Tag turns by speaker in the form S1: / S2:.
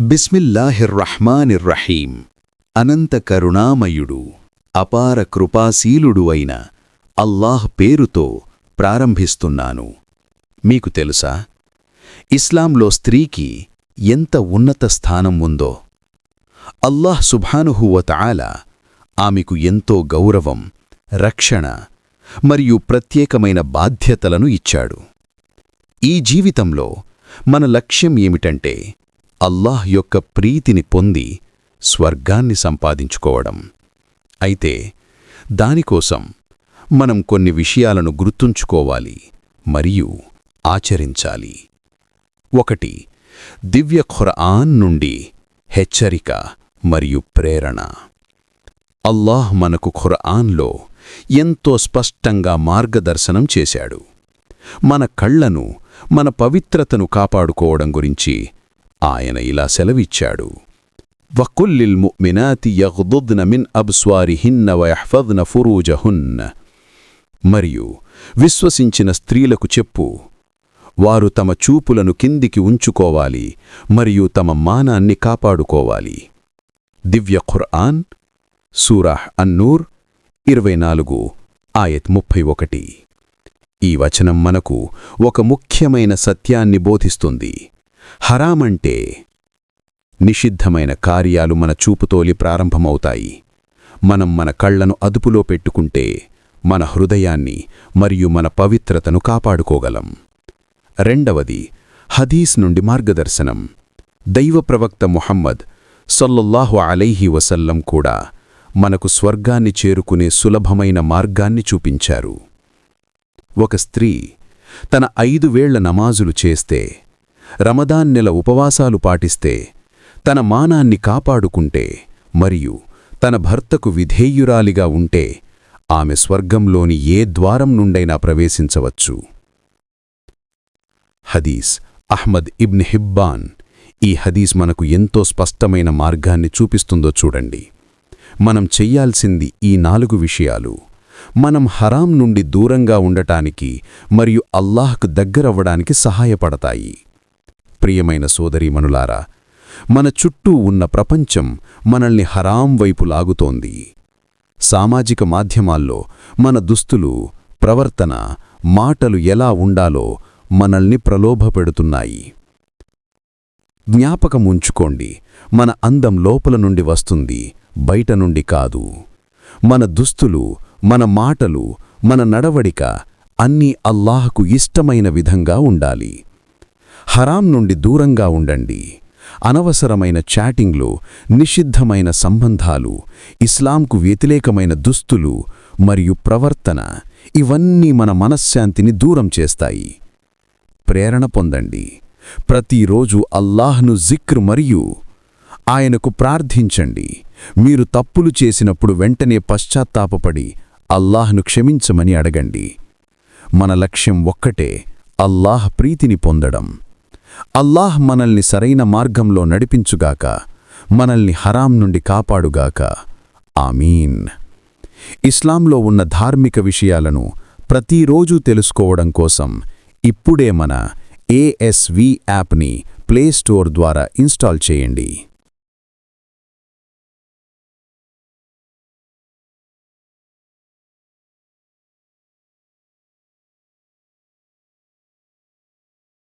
S1: బిస్మిల్లాహిర్రహ్మానిర్రహీం. అనంత కరుణామయుడు అపార కృపాశీలుడు అయిన అల్లాహ్ పేరుతో ప్రారంభిస్తున్నాను. మీకు తెలుసా? ఇస్లాంలో స్త్రీకి ఎంత ఉన్నత స్థానం ఉందో. అల్లాహ్ సుభానుహువతాల ఆమెకు ఎంతో గౌరవం రక్షణ మరియు ప్రత్యేకమైన బాధ్యతలను ఇచ్చాడు. ఈ జీవితంలో మన లక్ష్యం ఏమిటంటే అల్లాహ్ యొక్క ప్రీతిని పొంది స్వర్గాన్ని సంపాదించుకోవడం. అయితే దానికోసం మనం కొన్ని విషయాలను గుర్తుంచుకోవాలి మరియు ఆచరించాలి. ఒకటి దివ్య ఖురాన్ నుండి హెచ్చరిక మరియు ప్రేరణ. అల్లాహ్ మనకు ఖురాన్లో ఎంతో స్పష్టంగా మార్గదర్శనం చేశాడు. మన కళ్ళను మన పవిత్రతను కాపాడుకోవడం గురించి ఆయన ఇలా సెలవిచ్చాడు. వకుల్లిల్ ముమినాతి యగ్దుద్న మిన్ అబ్స్వారిహిన్న వయహ్ఫద్న ఫురూజహున్న. మరియు విశ్వసించిన స్త్రీలకు చెప్పు వారు తమ చూపులను కిందికి ఉంచుకోవాలి మరియు తమ మానాన్ని కాపాడుకోవాలి. దివ్య ఖుర్ఆన్ సూరాహ్ అన్నూర్ ఇరవై నాలుగు ఆయత్ ముప్పై ఒకటి. ఈ వచనం మనకు ఒక ముఖ్యమైన సత్యాన్ని బోధిస్తుంది. హరామంటే నిషిద్ధమైన కార్యాలు మన చూపుతోలి ప్రారంభమవుతాయి. మనం మన కళ్ళను అదుపులో పెట్టుకుంటే మన హృదయాన్ని మరియు మన పవిత్రతను కాపాడుకోగలం. రెండవది హదీస్ నుండి మార్గదర్శనం. దైవ ప్రవక్త ముహమ్మద్ సల్లల్లాహు అలైహి వసల్లం కూడా మనకు స్వర్గాన్ని చేరుకునే సులభమైన మార్గాన్ని చూపించారు. ఒక స్త్రీ తన ఐదు వేళ్ళ నమాజులు చేస్తే రమదాన్ నెల ఉపవాసాలు పాటిస్తే తన మానాన్ని కాపాడుకుంటే మరియు తన భర్తకు విధేయురాలిగా ఉంటే ఆమె స్వర్గంలోని ఏ ద్వారం నుండైనా ప్రవేశించవచ్చు. హదీస్ అహ్మద్ ఇబ్న్ హిబ్బాన్ ఈ హదీస్ మనకు ఎంతో స్పష్టమైన మార్గాన్ని చూపిస్తుందో చూడండి. మనం చెయ్యాల్సింది ఈ నాలుగు విషయాలు. మనం హరాం నుండి దూరంగా ఉండటానికి మరియు అల్లాహ్కు దగ్గరవ్వడానికి సహాయపడతాయి. ప్రియమైన సోదరీమణులారా మన చుట్టూ ఉన్న ప్రపంచం మనల్ని హరాం వైపు లాగుతోంది. సామాజిక మాధ్యమాల్లో మన దుస్తులు ప్రవర్తన మాటలు ఎలా ఉండాలో మనల్ని ప్రలోభపెడుతున్నాయి. జ్ఞాపకముంచుకోండి మన అందం లోపల నుండి వస్తుంది బయట నుండి కాదు. మన దుస్తులు మన మాటలు మన నడవడిక అన్నీ అల్లాహకు ఇష్టమైన విధంగా ఉండాలి. హరాం నుండి దూరంగా ఉండండి. అనవసరమైన చాటింగ్లు నిషిద్ధమైన సంబంధాలు ఇస్లాంకు వ్యతిరేకమైన దుస్తులు మరియు ప్రవర్తన ఇవన్నీ మన మనశ్శాంతిని దూరం చేస్తాయి. ప్రేరణ పొందండి. ప్రతిరోజు అల్లాహ్ను జిక్ర్ మరియు ఆయనకు ప్రార్థించండి. మీరు తప్పులు చేసినప్పుడు వెంటనే పశ్చాత్తాపపడి అల్లాహ్ను క్షమించమని అడగండి. మన లక్ష్యం ఒక్కటే అల్లాహ్ ప్రీతిని పొందడం. అల్లాహ్ మనల్ని సరైన మార్గంలో నడిపించుగాక మనల్ని హరాం నుండి కాపాడుగాక. ఆమీన్. ఇస్లాంలో ఉన్న ధార్మిక విషయాలను ప్రతిరోజూ తెలుసుకోవడం కోసం ఇప్పుడే మన ఏఎస్వి యాప్ని ప్లేస్టోర్ ద్వారా ఇన్స్టాల్ చేయండి.